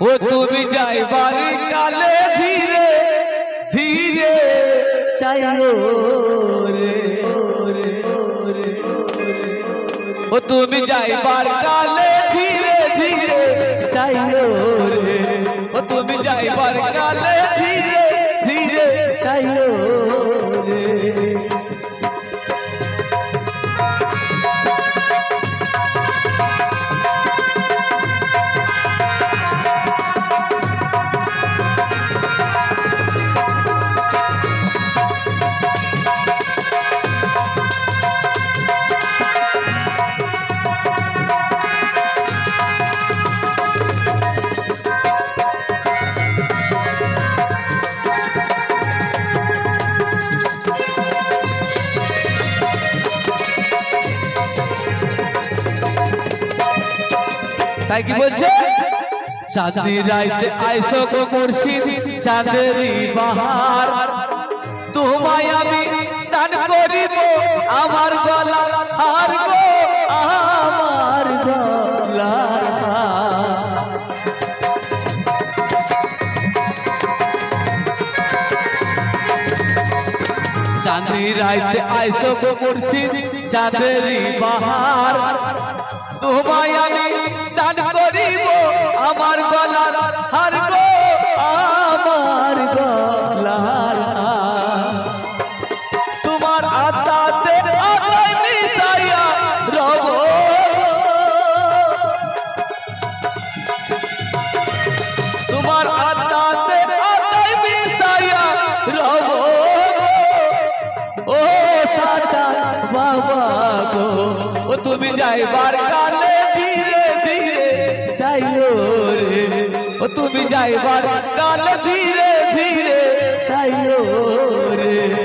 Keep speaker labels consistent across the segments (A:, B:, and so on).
A: ও তুমি যাইবার কালে ধীরে ধীরে চাইও রে, ও তুমি যাইবার কালে ধীরে ধীরে চাইও রে, ও তুমি যাইবার কালে তাই কি বলছে চাঁদনি রাইতে আইসো গো মুর্শিদ চাঁদেরি বাহার তোমায় আমি দান করিব আমার গলা হার গো আমার গলার হার চাঁদনি রাইতে আইসো গো মুর্শিদ চাঁদেরি বাহার তোমায় আমি দান করিব, আমার গলার হার গো, আমার গলার তোমার আত্মাতে আত্মায় মিশাইয়া রব। তোমার আত্মাতে আত্মায় মিশাইয়া রব। ও সাচা বাবা গো, ও তুমি যাইবার কালে তুমি যাইবার কালে ধীরে ধীরে চাইও রে।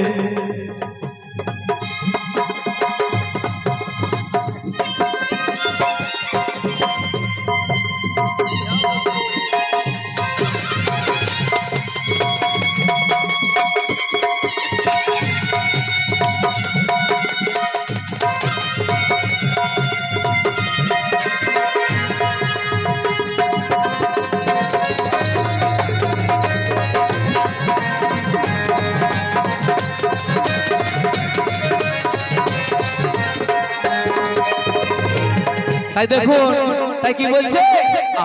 A: তাই দেখুন তাই কি বলছে?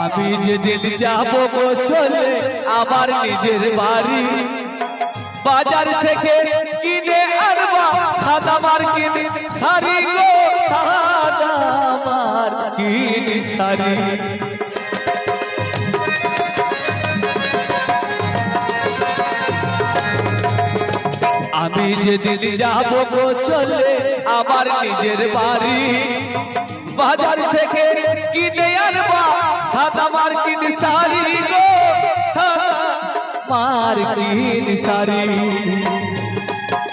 A: আমি যেদিন যাব গো চলে আমার নিজের বাড়ি। বাজার থেকে কিনে আনবা সাদা মার্কিন শাড়ি গো সাদা মার্কিন শাড়ি। আমি যেদিন যাব গো চলে আমার নিজের বাড়ি। বাজার থেকে কিনে আনবা সাদা মার্কিন শাড়ি গো সাদা মার্কিন শাড়ি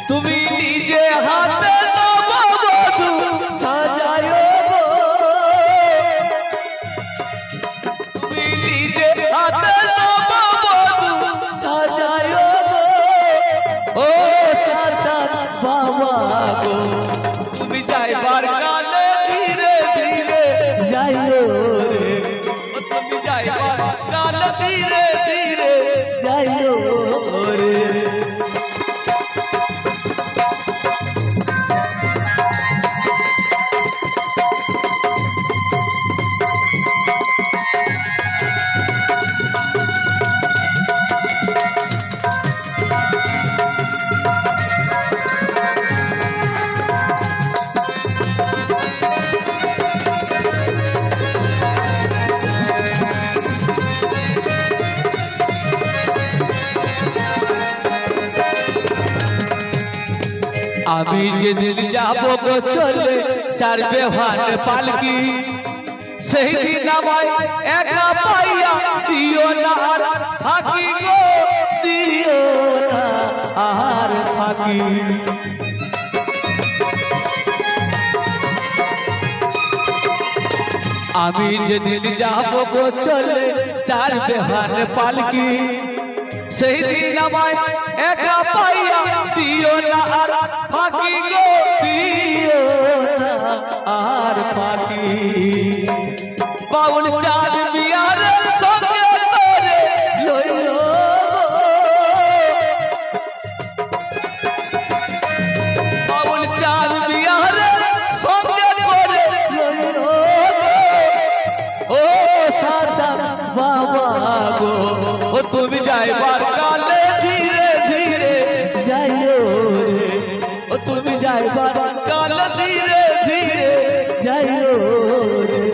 A: তুমি নিজে হাতে নববধূ সাজায় গো তুমি নিজে হাতে নববধূ সাজায় গো ও সাজান বাবা গো তুমি যাইবার আমি যেদিন যাব গো চলে চার বেহান পালকি সেই দিন আমায় একা পাইয়া দিও না আর ফাঁকি গো দিও না আর ফাঁকি আমি যেদিন যাব গো চলে চার বেহান পালকি সেই দিন আমায় একা পাইয়া দিও না আর ফাঁকি গো দিও না আর ফাঁকি তুমি যাইবার কালে ধীরে ধীরে যাইও রে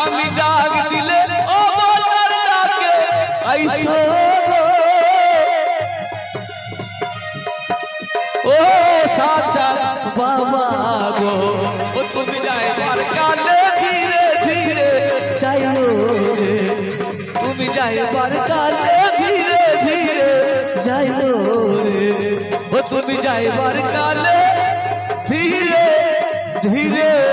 A: আমি ডাক দিলে ও বলার ডাকে আইসো গো ও সাচা বাবা গো ও তুমি যাইবার কালে ধীরে ধীরে যাইও রে তুমি যাইবার কালে ধীরে ধীরে যাইও রে ও তুমি যাইবার কালে he did.